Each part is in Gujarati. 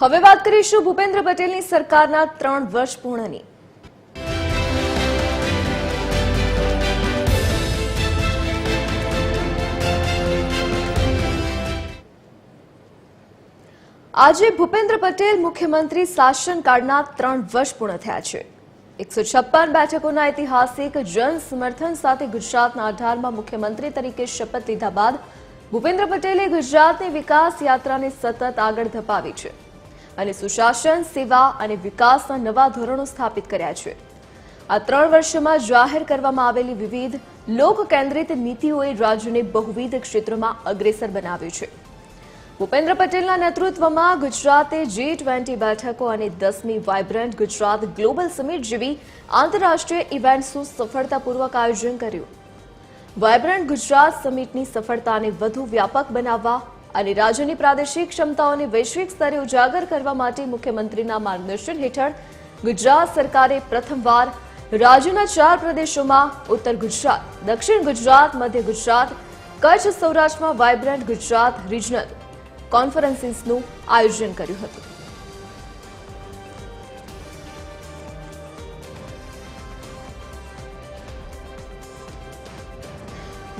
હવે વાત કરીશું ભૂપેન્દ્ર પટેલની સરકારના ત્રણ વર્ષ પૂર્ણની. આજે ભૂપેન્દ્ર પટેલ મુખ્યમંત્રી શાસનકાળના ત્રણ વર્ષ પૂર્ણ થયા છે. એકસો છપ્પન બેઠકોના ઐતિહાસિક જન સમર્થન સાથે ગુજરાતના અઢારમાં મુખ્યમંત્રી તરીકે શપથ લીધા બાદ ભૂપેન્દ્ર પટેલે ગુજરાતની વિકાસ યાત્રાને સતત આગળ ધપાવી છે. અને સુશાસન, સેવા અને વિકાસના નવા ધોરણો સ્થાપિત કર્યા છે. આ ત્રણ વર્ષમાં જાહેર કરવામાં આવેલી વિવિધ લોક કેન્દ્રિત નીતિઓએ રાજ્યને બહુવિધ ક્ષેત્રોમાં અગ્રેસર બનાવ્યું છે. ભૂપેન્દ્ર પટેલના નેતૃત્વમાં ગુજરાતે જી ટ્વેન્ટી બેઠકો અને દસમી વાઇબ્રન્ટ ગુજરાત ગ્લોબલ સમિટ જેવી આંતરરાષ્ટ્રીય ઇવેન્ટ્સનું સફળતાપૂર્વક આયોજન કર્યું. વાઇબ્રન્ટ ગુજરાત સમિટની સફળતાને વધુ વ્યાપક બનાવવા અને રાજ્યની પ્રાદેશિક ક્ષમતાઓને વૈશ્વિક સ્તરે ઉજાગર કરવા માટે મુખ્યમંત્રીના માર્ગદર્શન હેઠળ ગુજરાત સરકારે પ્રથમવાર રાજ્યના ચાર પ્રદેશોમાં ઉત્તર ગુજરાત, દક્ષિણ ગુજરાત, મધ્ય ગુજરાત, કચ્છ, સૌરાષ્ટ્રમાં વાઇબ્રન્ટ ગુજરાત રિજનલ કોન્ફરન્સીસનું આયોજન કર્યું હતું.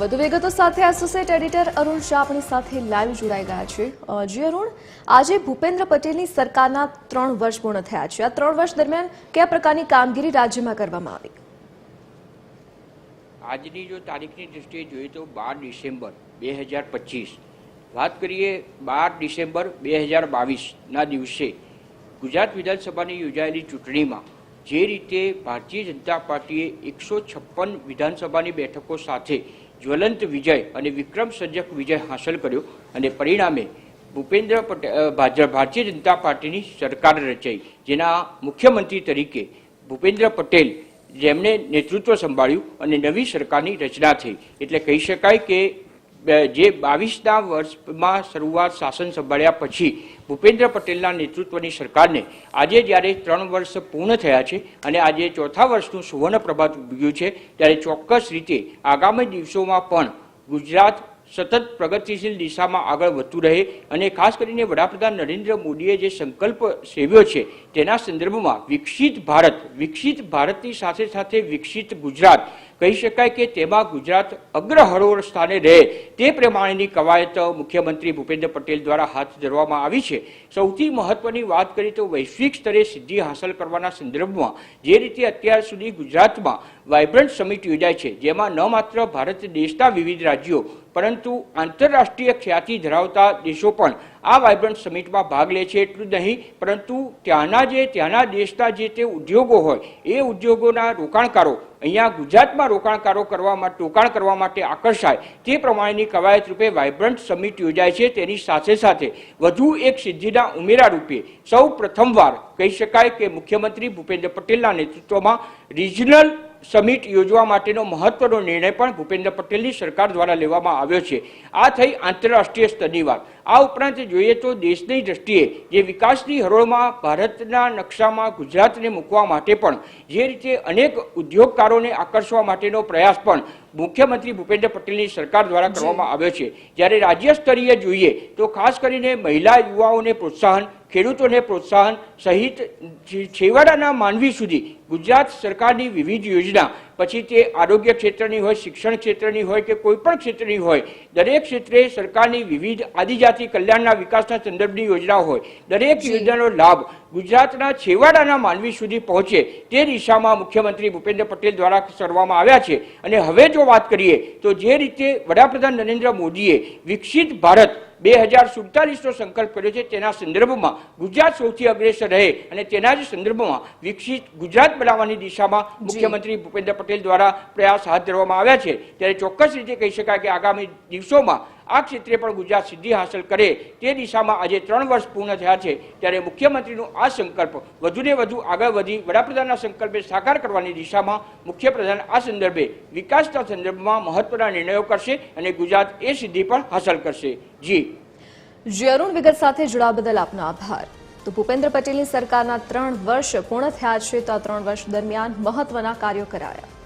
વધુ વિગતો સાથે એસોસિએટ એડિટર અરુણ શાહ આપણી સાથે લાઈવ જોડાઈ ગયા છે. જી અરુણ, આજે ભૂપેન્દ્ર પટેલની સરકારના ત્રણ વર્ષ પૂર્ણ થયા છે. આ ત્રણ વર્ષ દરમિયાન કયા પ્રકારની કામગીરી રાજ્યમાં કરવામાં આવી? આજની જો તારીખની દૃષ્ટિએ જોઈએ તો બાર ડિસેમ્બર બે હજાર પચીસ. વાત કરીએ બાર ડિસેમ્બર બે હજાર બાવીસના દિવસે ગુજરાત વિધાનસભાની યોજાયેલી ચૂંટણીમાં જે રીતે ભારતીય જનતા પાર્ટીએ એકસો છપ્પન વિધાનસભાની બેઠકો સાથે જ્વલંત વિજય અને વિક્રમ સર્જક વિજય હાંસલ કર્યો અને પરિણામે ભૂપેન્દ્ર પટેલ ભારતીય જનતા પાર્ટીની સરકાર રચાઈ, જેના મુખ્યમંત્રી તરીકે ભૂપેન્દ્ર પટેલ જેમણે નેતૃત્વ સંભાળ્યું અને નવી સરકારની રચના થઈ. એટલે કહી શકાય કે જે બાવીસના વર્ષમાં શરૂઆત શાસન સંભાળ્યા પછી ભૂપેન્દ્ર પટેલના નેતૃત્વની સરકારને આજે જ્યારે ત્રણ વર્ષ પૂર્ણ થયા છે અને આજે ચોથા વર્ષનું સુવર્ણ પ્રભાત ઉભ્યું છે, ત્યારે ચોક્કસ રીતે આગામી દિવસોમાં પણ ગુજરાત સતત પ્રગતિશીલ દિશામાં આગળ વધતું રહે અને ખાસ કરીને વડાપ્રધાન નરેન્દ્ર મોદીએ જે સંકલ્પ સેવ્યો છે, તેના સંદર્ભમાં વિકસિત ભારત, વિકસિત ભારતની સાથે સાથે વિકસિત ગુજરાત કહી શકાય કે તેમાં ગુજરાત અગ્રહરોળ સ્થાને રહે તે પ્રમાણેની કવાયત મુખ્યમંત્રી ભૂપેન્દ્ર પટેલ દ્વારા હાથ ધરવામાં આવી છે. સૌથી મહત્વની વાત કરીએ તો વૈશ્વિક સ્તરે સિદ્ધિ હાંસલ કરવાના સંદર્ભમાં જે રીતે અત્યાર સુધી ગુજરાતમાં વાઇબ્રન્ટ સમિટ યોજાય છે, જેમાં ન માત્ર ભારત દેશના વિવિધ રાજ્યો પરંતુ આંતરરાષ્ટ્રીય ખ્યાતિ ધરાવતા દેશો પણ આ વાઇબ્રન્ટ સમિટમાં ભાગ લે છે એટલું જ નહીં, પરંતુ ત્યાંના જે, ત્યાંના દેશના જે તે ઉદ્યોગો હોય, એ ઉદ્યોગોના રોકાણકારો, અહીંયા ગુજરાતમાં રોકાણકારો કરવા માટે રોકાણ કરવા માટે આકર્ષાય. તે પ્રમાણેની કવાયત રૂપે વાઇબ્રન્ટ સમિટ યોજાય છે તેની સાથે સાથે વધુ એક સિદ્ધિના ઉમેરા રૂપે સૌ પ્રથમવાર કહી શકાય કે મુખ્યમંત્રી ભૂપેન્દ્ર પટેલના નેતૃત્વમાં રિજનલ સમિટ યોજવા માટેનો મહત્વનો નિર્ણય પણ ભૂપેન્દ્ર પટેલની સરકાર દ્વારા લેવામાં આવ્યો છે. આ થઈ આંતરરાષ્ટ્રીય સ્તરની વાત. આ ઉપરાંત જોઈએ તો દેશની દ્રષ્ટિએ જે વિકાસની હરોળમાં ભારતના નકશામાં ગુજરાતને મૂકવા માટે પણ જે રીતે અનેક ઉદ્યોગકારોને આકર્ષવા માટેનો પ્રયાસ પણ મુખ્યમંત્રી ભૂપેન્દ્ર પટેલની સરકાર દ્વારા કરવામાં આવ્યો છે. જ્યારે રાજ્ય સ્તરીય જોઈએ તો ખાસ કરીને મહિલા યુવાઓને પ્રોત્સાહન ખેડૂતોને પ્રોત્સાહન સહિત છેવાડાના માનવી સુધી ગુજરાત સરકારની વિવિધ યોજના પછી તે આરોગ્ય ક્ષેત્રની હોય શિક્ષણ ક્ષેત્રની હોય કે કોઈ પણ ક્ષેત્રની હોય દરેક ક્ષેત્રે સરકારની વિવિધ આદિજાતિ કલ્યાણના વિકાસના સંદર્ભની યોજના હોય દરેક યોજનાનો લાભ ગુજરાતના છેવાડાના માનવી સુધી પહોંચે તે દિશામાં મુખ્યમંત્રી ભૂપેન્દ્ર પટેલ દ્વારા કરવામાં આવ્યા છે. અને હવે જો વાત કરીએ તો જે રીતે વડાપ્રધાન નરેન્દ્ર મોદીએ વિકસિત ભારત બે હજાર સુડતાલીસનો સંકલ્પ કર્યો છે. તેના સંદર્ભમાં ગુજરાત સૌથી અગ્રેસર રહે અને તેના જ સંદર્ભમાં વિકસિત ગુજરાત બનાવવાની દિશામાં મુખ્યમંત્રી ભૂપેન્દ્ર પટેલ દ્વારા પ્રયાસ હાથ ધરવામાં આવ્યા છે. ત્યારે ચોક્કસ રીતે કહી શકાય કે આગામી દિવસોમાં આ ક્ષેત્રે પણ ગુજરાત સિદ્ધિ હાંસલ કરે તે દિશામાં આજે ત્રણ વર્ષ પૂર્ણ થયા છે, ત્યારે મુખ્યમંત્રીનો આ સંકલ્પ વધુને વધુ આગળ વધી વડાપ્રધાનના સંકલ્પે સાકાર કરવાની દિશામાં મુખ્યપ્રધાન આ સંદર્ભે વિકાસના સંદર્ભમાં મહત્વના નિર્ણયો કરશે અને ગુજરાત એ સિદ્ધિ પણ હાંસલ કરશે. જી. જી વિગત સાથે જોડાવા બદલ આપનો આભાર. તો ભૂપેન્દ્ર પટેલની સરકારના ત્રણ વર્ષ પૂર્ણ થયા છે, તો આ ત્રણ વર્ષ દરમિયાન મહત્વના કાર્યો કરાયા.